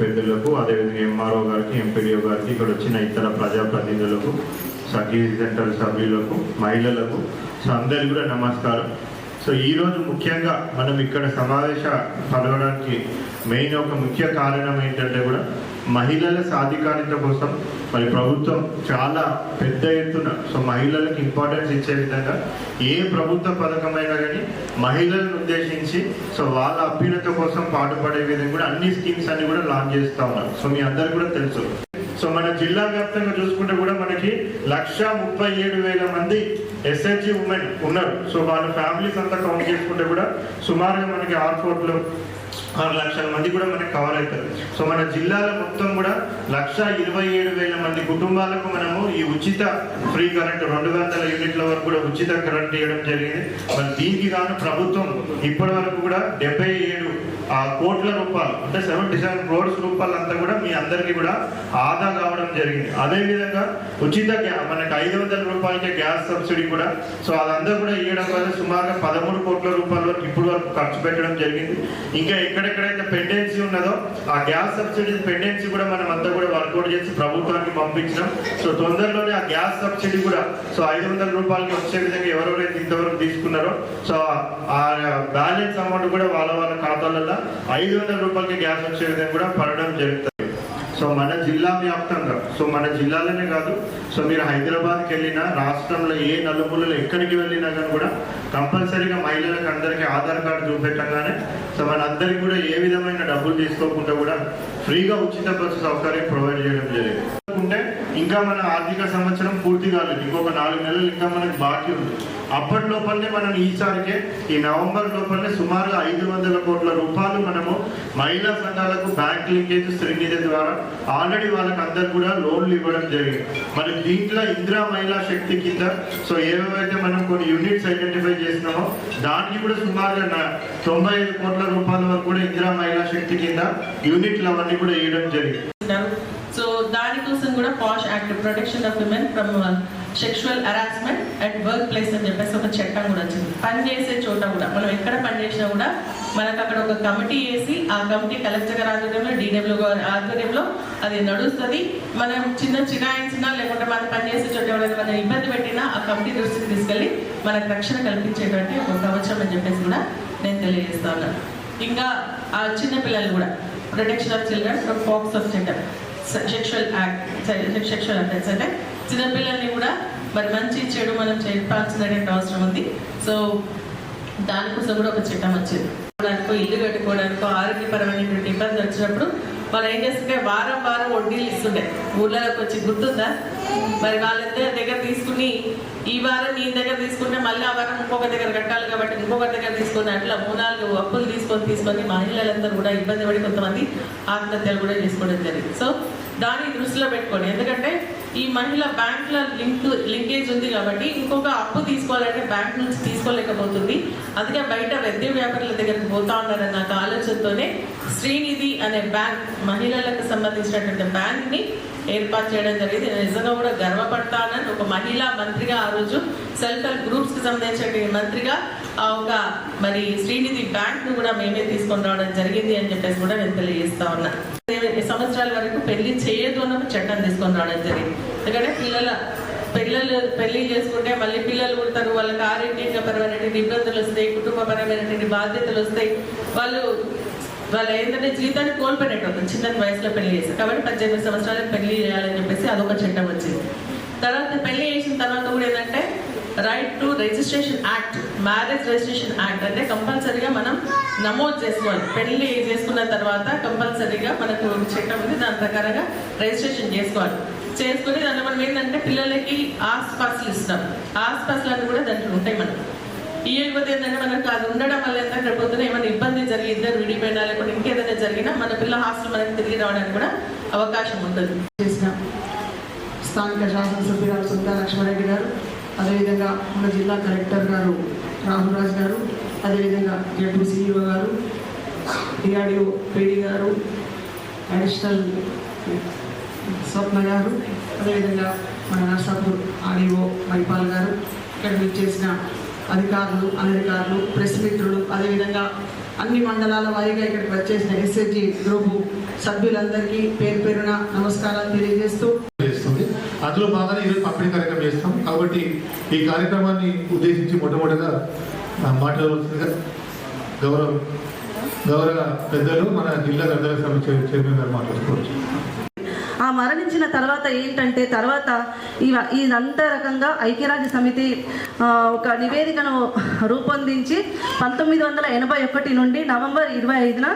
పెద్దలకు అదేవిధంగా ఎంఆర్ఓ గారికి ఎంపీడీఓ గారికి ఇక్కడ వచ్చిన ఇతర ప్రజాప్రతినిధులకు సఖీ సెంటర్ సభ్యులకు మహిళలకు సో అందరికీ కూడా నమస్కారం. సో ఈరోజు ముఖ్యంగా మనం ఇక్కడ సమావేశ పడవడానికి మెయిన్ ఒక ముఖ్య కారణం ఏంటంటే కూడా మహిళల సాధికారిత కోసం మరి ప్రభుత్వం చాలా పెద్ద ఎత్తున సో మహిళలకు ఇంపార్టెన్స్ ఇచ్చే విధంగా ఏ ప్రభుత్వ పథకమైనా కానీ మహిళలను ఉద్దేశించి సో వాళ్ళ అభ్యున్నత కోసం పాటుపడే విధంగా కూడా అన్ని స్కీమ్స్ అన్ని కూడా లాంచ్ చేస్తూ ఉన్నారు. సో మీ అందరికి కూడా తెలుసు. సో మన జిల్లా వ్యాప్తంగా చూసుకుంటే కూడా మనకి లక్ష ముప్పై ఏడు వేల మంది ఎస్హెచ్జి ఉమెన్ ఉన్నారు. సో వాళ్ళ ఫ్యామిలీస్ అంతా కౌంట్ చేసుకుంటే కూడా సుమారుగా మనకి ఆర్ఫోర్ట్లో ఆరు లక్షల మంది కూడా మనకి కవర్ అవుతుంది సో మన జిల్లాలో మొత్తం కూడా లక్ష ఇరవై ఏడు వేల మంది కుటుంబాలకు మనము ఈ ఉచిత ఫ్రీ కరెంట్ రెండు వందల యూనిట్ల వరకు కూడా ఉచిత కరెంట్ ఇవ్వడం జరిగింది. మరి దీనికి గాను ప్రభుత్వం ఇప్పటి వరకు కూడా డెబ్బై ఏడు కోట్ల రూపాయలు అంటే సెవెంటీ సెవెన్ క్రోడ్స్ రూపాయలు అంతా కూడా మీ అందరికీ కూడా ఆదా కావడం జరిగింది. అదేవిధంగా ఉచిత గ్యా- మనకి ఐదు వందల రూపాయలకే గ్యాస్ సబ్సిడీ కూడా సో అదంతా కూడా ఇవ్వడం వల్ల సుమారుగా పదమూడు కోట్ల రూపాయల వరకు ఇప్పుడు వరకు ఖర్చు పెట్టడం జరిగింది. ఇంకా ఎక్కడెక్కడైతే పెండెన్సీ ఉన్నదో ఆ గ్యాస్ సబ్సిడీ పెండెన్సీ కూడా మనం అంతా కూడా వర్కౌట్ చేసి ప్రభుత్వానికి పంపించినాం. సో తొందరలోనే ఆ గ్యాస్ సబ్సిడీ కూడా సో ఐదు వందల రూపాయలకి వచ్చే విధంగా ఎవరెవరైతే ఇంతవరకు తీసుకున్నారో సో ఆ బ్యాలెన్స్ అమౌంట్ కూడా వాళ్ళ వాళ్ళ ఖాతాలలో ఐదు వందల రూపాయలకి గ్యాస్ వచ్చే విధంగా కూడా పడడం జరుగుతుంది. సో మన జిల్లా వ్యాప్తంగా సో మన జిల్లాలోనే కాదు సో మీరు హైదరాబాద్కి వెళ్ళినా రాష్ట్రంలో ఏ నలుమూలలో ఎక్కడికి వెళ్ళినా కానీ కూడా కంపల్సరీగా మహిళలకు అందరికీ ఆధార్ కార్డు చూపెట్టంగానే సో మన అందరికీ కూడా ఏ విధమైన డబ్బులు తీసుకోకుండా కూడా ఫ్రీగా ఉచిత బస్సు సౌకర్యం ప్రొవైడ్ చేయడం జరిగింది. ఉంటే ఇంకా మన ఆర్థిక సంవత్సరం పూర్తి కాలేదు. ఇంకొక నాలుగు నెలలు ఇంకా మనకి బాకీ ఉంది. అప్పటి లోపలనే మనం ఈసారికే ఈ నవంబర్ లోపలనే సుమారుగా ఐదు వందల కోట్ల రూపాయలు మనము మహిళా సంఘాలకు బ్యాంక్ లింకేజ్ శ్రీనిధి ద్వారా ఆల్రెడీ వాళ్ళకి అందరు కూడా లోన్లు ఇవ్వడం జరిగింది. మరి దీంట్లో ఇందిరా మహిళా శక్తి కింద సో ఏవైతే మనం కొన్ని యూనిట్స్ ఐడెంటిఫై చేసినామో దానికి కూడా సుమారుగా తొంభై ఐదు కోట్ల రూపాయల వరకు కూడా ఇందిరా మహిళా శక్తి కింద యూనిట్లు అవన్నీ కూడా ఇవ్వడం జరిగింది. కూడా POSH act protection of women from sexual harassment at workplace అని చెప్పేసి ఒక చట్టం కూడా వచ్చింది. పని చేసే చోట కూడా మనం ఎక్కడ పని చేసినా కూడా మనకు అక్కడ ఒక కమిటీ వేసి ఆ కమిటీ కలెక్టర్ గారి ఆధ్వర్యంలో డీడబ్ల్యూ గారి ఆధ్వర్యంలో అది నడుస్తుంది. మనం చిన్న చిరాయించినా లేకుంటే మనం పని చేసే చోట ఎవరైనా మనం ఇబ్బంది పెట్టినా ఆ కమిటీ దృష్టికి తీసుకెళ్ళి మనకు రక్షణ కల్పించేటువంటి ఒక కవచం అని చెప్పేసి కూడా నేను తెలియజేస్తా ఉన్నాను ఇంకా ఆ చిన్న పిల్లలు కూడా protection of children from folks of centre sexual act sexual offence అంటే చిన్నపిల్లల్ని కూడా మరి మంచి చెడు మనం చెప్పాల్సినటువంటి అవసరం ఉంది. సో దానికోసం కూడా ఒక చట్టం వచ్చింది. ఇల్లు కట్టుకోవడానికి ఆరోగ్యపరమైనటువంటి ఇబ్బంది వచ్చినప్పుడు వాళ్ళు ఏం చేస్తుంటే వారం వారం వడ్డీలు ఇస్తుండే. ఊళ్ళలోకి వచ్చి గుర్తుందా? మరి వాళ్ళిద్దరి దగ్గర తీసుకుని ఈ వారం నీ దగ్గర తీసుకుంటే మళ్ళీ ఆ వారం ఇంకొక దగ్గర కట్టాలి కాబట్టి ఇంకొక దగ్గర తీసుకొని అట్లా మూడు అప్పులు తీసుకొని తీసుకొని మహిళలందరూ కూడా ఇబ్బంది పడి కొంతమంది ఆత్మహత్యలు కూడా చేసుకోవడం జరిగింది. సో దాన్ని దృష్టిలో పెట్టుకోండి. ఎందుకంటే ఈ మహిళ బ్యాంకుల లింక్ లింకేజ్ ఉంది కాబట్టి ఇంకొక అప్పు తీసుకోవాలంటే బ్యాంక్ నుంచి తీసుకోలేకపోతుంది. అందుకే బయట వైద్య వ్యాపారుల దగ్గరికి పోతా ఉన్నారన్న నాకు ఆలోచనతోనే శ్రీనిధి అనే బ్యాంక్ మహిళలకు సంబంధించినటువంటి బ్యాంక్ని ఏర్పాటు చేయడం జరిగింది. నిజంగా కూడా గర్వపడతానని ఒక మహిళా మంత్రిగా ఆ రోజు సెల్ఫ్ హెల్ప్ గ్రూప్స్కి సంబంధించినటువంటి సంబంధించిన మంత్రిగా ఆ ఒక మరి శ్రీనిధి బ్యాంక్ను కూడా మేమే తీసుకొని రావడం జరిగింది అని చెప్పేసి కూడా నేను తెలియజేస్తా ఉన్నా. సంవత్సరాల వరకు పెళ్ళి చేయదు అన్న చట్టం తీసుకొని రావడం జరిగింది. ఎందుకంటే పిల్లల పిల్లలు పెళ్ళి చేసుకుంటే మళ్ళీ పిల్లలు పుడతారు. వాళ్ళకి ఆరోగ్యంగా పరమైనటువంటి ఇబ్బందులు వస్తాయి కుటుంబపరమైనటువంటి బాధ్యతలు వస్తాయి. వాళ్ళు వాళ్ళ ఏంటంటే జీవితాన్ని కోల్పోయినట్టు చిన్న వయసులో పెళ్ళి చేస్తారు కాబట్టి పద్దెనిమిది సంవత్సరాలకు పెళ్ళి చేయాలని చెప్పేసి అదొక చట్టం వచ్చింది. తర్వాత పెళ్ళి చేసిన తర్వాత కూడా ఏంటంటే right to registration act marriage registration act అంటే కంపల్సరీగా మనం నమోదు చేసుకోవాలి. పెళ్ళి చేసుకున్న తర్వాత కంపల్సరీగా మనకు చట్టం ఉంది. దాని ప్రకారంగా రిజిస్ట్రేషన్ చేసుకోవాలి. చేసుకుని దాంట్లో మనం ఏంటంటే పిల్లలకి ఆస్పాసులు ఇస్తాం. ఆస్పాస్లు అన్నీ కూడా దాంట్లో ఉంటాయి మనకు. ఇవ్వకపోతే ఏంటంటే మనకు అది ఉండడం వల్ల ఏంటంటే పొద్దున ఏమైనా ఇబ్బంది జరిగి ఇద్దరు విడిపోయినా లేకుండా ఇంకేదైనా జరిగినా మన పిల్ల హాస్టల్ మనకి తిరిగి రావడానికి కూడా అవకాశం ఉంటుంది. చేసిన స్థానిక శాసనసభ్యురాలు సుందా లక్ష్మారెడ్డి గారు అదేవిధంగా మన జిల్లా కలెక్టర్ గారు రాహుల్ రాజ్ గారు అదేవిధంగా జడ్పీ సిఇఓ గారు డిఆర్డిఓ పీడి గారు అడిషనల్ స్వప్న గారు అదేవిధంగా మన నర్సాపూర్ ఆర్డీఓ మైపాల్ గారు ఇక్కడ చేసిన అధికారులు అనధికారులు ప్రెస్ మిత్రులు అదేవిధంగా అన్ని మండలాల వారీగా ఇక్కడికి వచ్చేసిన ఎస్హెచ్జి గ్రూపు సభ్యులందరికీ పేరు పేరున నమస్కారాలు తెలియజేస్తూ అందులో భాగంగా ఈరోజు పంపిణీ కార్యక్రమం చేస్తాం. కాబట్టి ఈ కార్యక్రమాన్ని ఉద్దేశించి మొట్టమొదటిగా ఆ, గౌరవ గౌరవ పెద్దలు మన జిల్లా గంధల సమితి చైర్మన్ గారు మాట్లాడుకోవచ్చు. ఆ మరణించిన తర్వాత ఏంటంటే తర్వాత ఇవ ఇదంతా రకంగా ఐక్యరాజ్య సమితి ఒక నివేదికను రూపొందించి పంతొమ్మిది వందల ఎనభై ఒకటి నుండి నవంబర్ ఇరవై ఐదున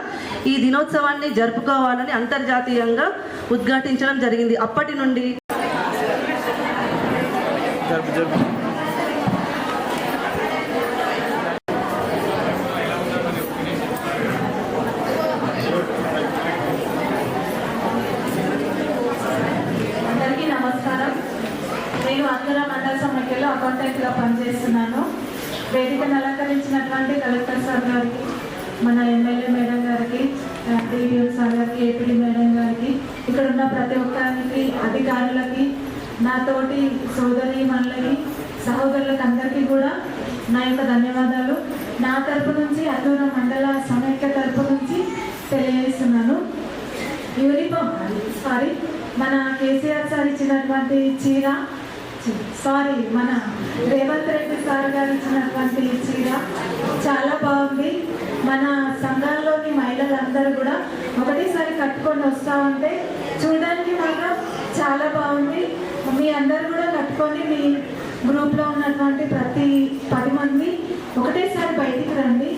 ఈ దినోత్సవాన్ని జరుపుకోవాలని అంతర్జాతీయంగా ఉద్ఘాటించడం జరిగింది. అప్పటి నుండి అందరికీ నమస్కారం నేను అంగుల మండల సమైక్యలో చేస్తున్నాను వేదికను అలంకరించినటువంటి కలెక్టర్ సార్ గారికి మన ఎమ్మెల్యే మేడం గారికి డిడిఓ సార్ గారికి ఏపీడీ మేడం గారికి ఇక్కడ ఉన్న ప్రతి ఒక్కరికి అధికారులకి నా తోటి సోదరి మనలకి సహోదరులకు అందరికీ కూడా నా యొక్క ధన్యవాదాలు. నా తరపు నుంచి అల్లూరు మండల సమైక్య తరపు నుంచి తెలియజేస్తున్నాను. యూనిఫామ్ సారీ మన కేసీఆర్ సార్ ఇచ్చినటువంటి చీర సారీ మన రేవంత్ రెడ్డి సార్ గారు ఇచ్చినటువంటి చీర చాలా బాగుంది. మన సంఘాల్లోని మహిళలందరూ కూడా ఒకటేసారి కట్టుకొని వస్తూ ఉంటే చూడడానికి మాత్రం చాలా బాగుంది. మీ అందరు కూడా కట్టుకొని మీ గ్రూప్లో ఉన్నటువంటి ప్రతి పది మంది ఒకటేసారి బయటికి రండి.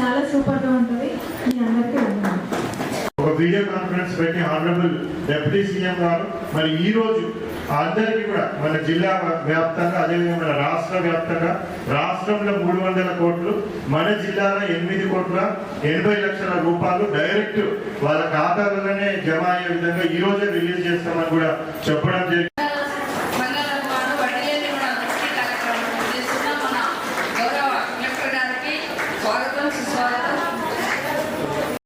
చాలా సూపర్గా ఉంటుంది. మీ అందరికీ ఒక వీడియో కాన్ఫరెన్స్ పెట్టి ఆనరబుల్ డెప్యూటీ సీఎం గారు మరి ఈ రోజు అందరికీ కూడా మన జిల్లా వ్యాప్తంగా అదేవిధంగా మన రాష్ట్ర వ్యాప్తంగా రాష్ట్రంలో మూడు వందల కోట్లు మన జిల్లాలో ఎనిమిది కోట్ల ఎనభై లక్షల రూపాయలు డైరెక్ట్ వాళ్ళ ఖాతాలలోనే జమ అయ్యే విధంగా ఈ రోజే రిలీజ్ చేస్తామని కూడా చెప్పడం జరిగింది.